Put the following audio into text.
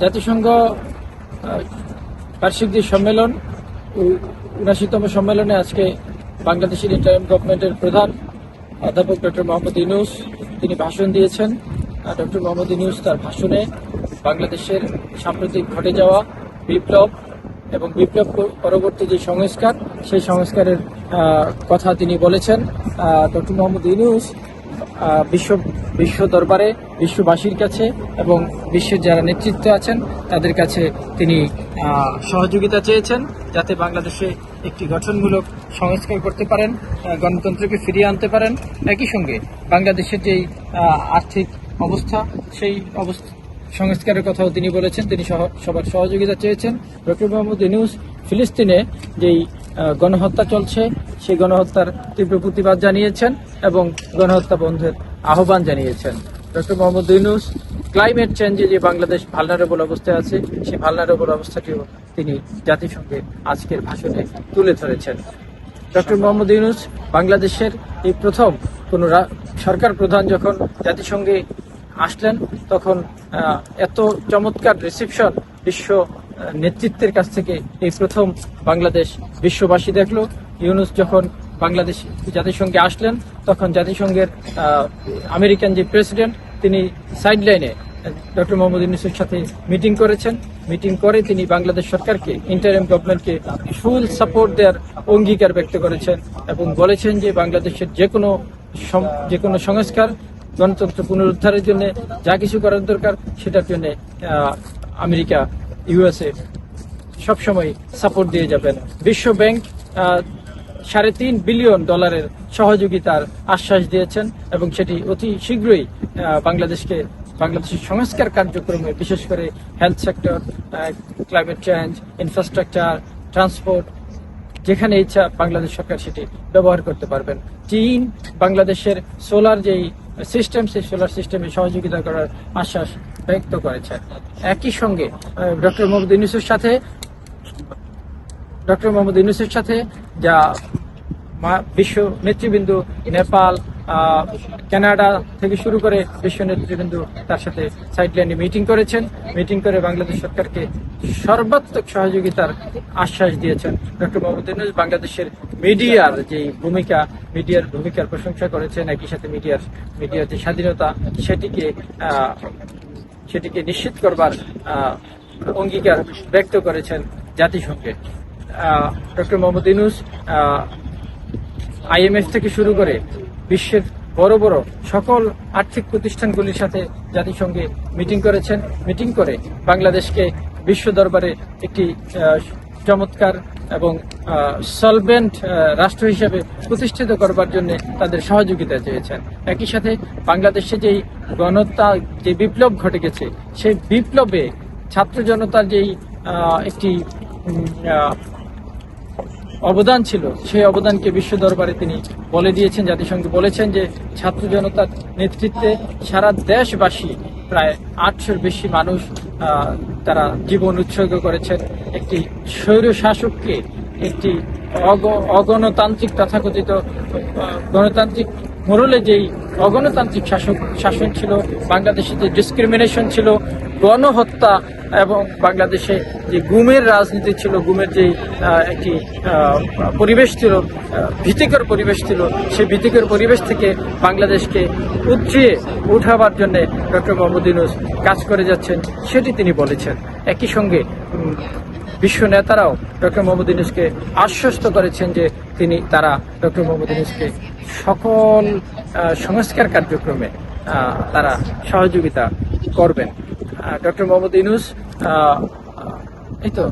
জাতিসংঘ বার্ষিক যে সম্মেলন উনাশিতম সম্মেলনে আজকে বাংলাদেশের ইন্টারিম গভর্নমেন্টের প্রধান অধ্যাপক ডক্টর মোহাম্মদ ইনুস তিনি ভাষণ দিয়েছেন। ডক্টর মোহাম্মদ ইনুস তার ভাষণে বাংলাদেশের সাম্প্রতিক ঘটে যাওয়া বিপ্লব এবং বিপ্লব পরবর্তী যে সংস্কার সেই সংস্কারের কথা তিনি বলেছেন। ডক্টর মোহাম্মদ ইউনুস আহ, বিশ্ব বিশ্ব দরবারে, বিশ্ববাসীর কাছে এবং বিশ্বের যারা নেতৃত্বে আছেন, তাদের কাছে তিনি সহযোগিতা চেয়েছেন যাতে বাংলাদেশে একটি গঠনমূলক সংস্কার করতে পারেন গণতন্ত্রকে ফিরিয়ে আনতে পারেন। একই সঙ্গে বাংলাদেশের যেই আর্থিক অবস্থা, সেই অবস্থা, সংস্কারের কথাও তিনি বলেছেন। তিনি সবার সহযোগিতা চেয়েছেন। ডক্টর মোহাম্মদ ইউনুস ফিলিস্তিনে যেই গণহত্যা চলছে। সেই গণহত্যার তীব্র প্রতিবাদ জানিয়েছেন এবং গণহত্যা বন্ধের আহ্বান জানিয়েছেন। ডক্টর মোহাম্মদ ইউনুস, ক্লাইমেট চেঞ্জে যে বাংলাদেশ ভালনারেবল অবস্থায় আছে, সেই ভালনারেবল অবস্থাটিও তিনি জাতিসংঘে আজকের ভাষণে তুলে ধরেছেন। ডক্টর মোহাম্মদ ইউনুস, বাংলাদেশের এই প্রথম কোন সরকার প্রধান যখন জাতিসংঘে আসলেন, তখন এত চমৎকার রিসেপশন বিশ্ব নেতৃত্বের কাছ থেকে এই প্রথম বাংলাদেশ বিশ্ববাসী দেখল। ইউনুস যখন বাংলাদেশ জাতিসংঘে আসলেন, তখন জাতিসংঘের আমেরিকান যে প্রেসিডেন্ট তিনি সাইডলাইনে ডক্টর মোহাম্মদ ইউনুসের সাথে মিটিং করেছেন। মিটিং করে তিনি বাংলাদেশ সরকারকে ইন্টারিম গভর্নমেন্টকে ফুল সাপোর্ট দেওয়ার অঙ্গীকার ব্যক্ত করেছেন এবং বলেছেন যে বাংলাদেশের যে কোনো যে কোনো সংস্কার গণতন্ত্র পুনরুদ্ধারের জন্য যা কিছু করার দরকার, সেটার জন্য আমেরিকা, ইউএসএ সবসময় সাপোর্ট দিয়ে যাবেন। বিশ্ব ব্যাংক সাড়ে তিন বিলিয়ন ডলারের সহযোগিতার আশ্বাস দিয়েছেন এবং সেটি অতি শীঘ্রই বাংলাদেশকে, বাংলাদেশের সংস্কার কার্যক্রমে, বিশেষ করে health sector climate change infrastructure transport যেখানে ইচ্ছা বাংলাদেশ সরকার সেটি ব্যবহার করতে পারবেন। চীন, বাংলাদেশের সোলার যেই সিস্টেম সোলার সিস্টেমে সহযোগিতা করার আশ্বাস ব্যক্ত করেছেন একই সঙ্গে ডক্টর মোহাম্মদ ইউনুসের সাথে ডক্টর মোহাম্মদ ইউনুসের সাথে, যা বিশ্ব নেতৃবৃন্দ নেপাল কানাডা থেকে শুরু করে বিশ্ব নেতৃবৃন্দ তার সাথে সাইডলাইনে মিটিং করেছেন। মিটিং করে বাংলাদেশ সরকারকে সর্বাত্মক সহযোগিতার আশ্বাস দিয়েছেন। ডক্টর মোহাম্মদ ইউনুস বাংলাদেশের মিডিয়ার যে ভূমিকা, মিডিয়ার ভূমিকার প্রশংসা করেছেন, একই সাথে মিডিয়ার মিডিয়ার যে স্বাধীনতা, সেটিকে সেটিকে নিশ্চিত করবার অঙ্গীকার ব্যক্ত করেছেন জাতিসংঘে। ডক্টর মোহাম্মদ ইউনুস আইএমএফ থেকে শুরু করে বিশ্বের বড় বড় সকল আর্থিক প্রতিষ্ঠানগুলির সাথে জাতিসংঘে মিটিং করেছেন। মিটিং করে বাংলাদেশকে বিশ্ব দরবারে একটি চমৎকার এবং সলভেন্ট রাষ্ট্র হিসেবে প্রতিষ্ঠিত করবার জন্য তাদের সহযোগিতা চেয়েছেন। একই সাথে বাংলাদেশে যেই গণতা, যে বিপ্লব ঘটে গেছে, সেই বিপ্লবে ছাত্র জনতার যেই একটি অবদান ছিল। সেই অবদানকে বিশ্ব দরবারে তিনি বলে দিয়েছেন, জাতিসংঘ বলেছেন যে ছাত্র জনতার নেতৃত্বে সারা দেশবাসী প্রায় আটশোর বেশি মানুষ তারা জীবন উৎসর্গ করেছেন। একটি স্বৈর শাসককে একটি অগ- অগণতান্ত্রিক, তথাকথিত গণতান্ত্রিক মোড়লে যেই অগণতান্ত্রিক শাসক শাসন ছিল, বাংলাদেশে যে ডিসক্রিমিনেশন ছিল, গণহত্যা এবং বাংলাদেশে যে গুমের রাজনীতি ছিল, গুমের যে একটি পরিবেশ ছিল ভীতিকর পরিবেশ ছিল, সেই ভীতিকর পরিবেশ থেকে বাংলাদেশকে উঠিয়ে উঠাবার জন্যে ডক্টর মোহাম্মদ ইউনুস কাজ করে যাচ্ছেন, সেটি তিনি বলেছেন। একই সঙ্গে বিশ্ব নেতারাও ডক্টর মোহাম্মদ ইউনুসকে আশ্বস্ত করেছেন যে তিনি, তারা ডক্টর মোহাম্মদ ইউনুসকে সকল সংস্কার কার্যক্রমে তারা সহযোগিতা করবেন ডক্টর মোহাম্মদ ইউনুস এই তো.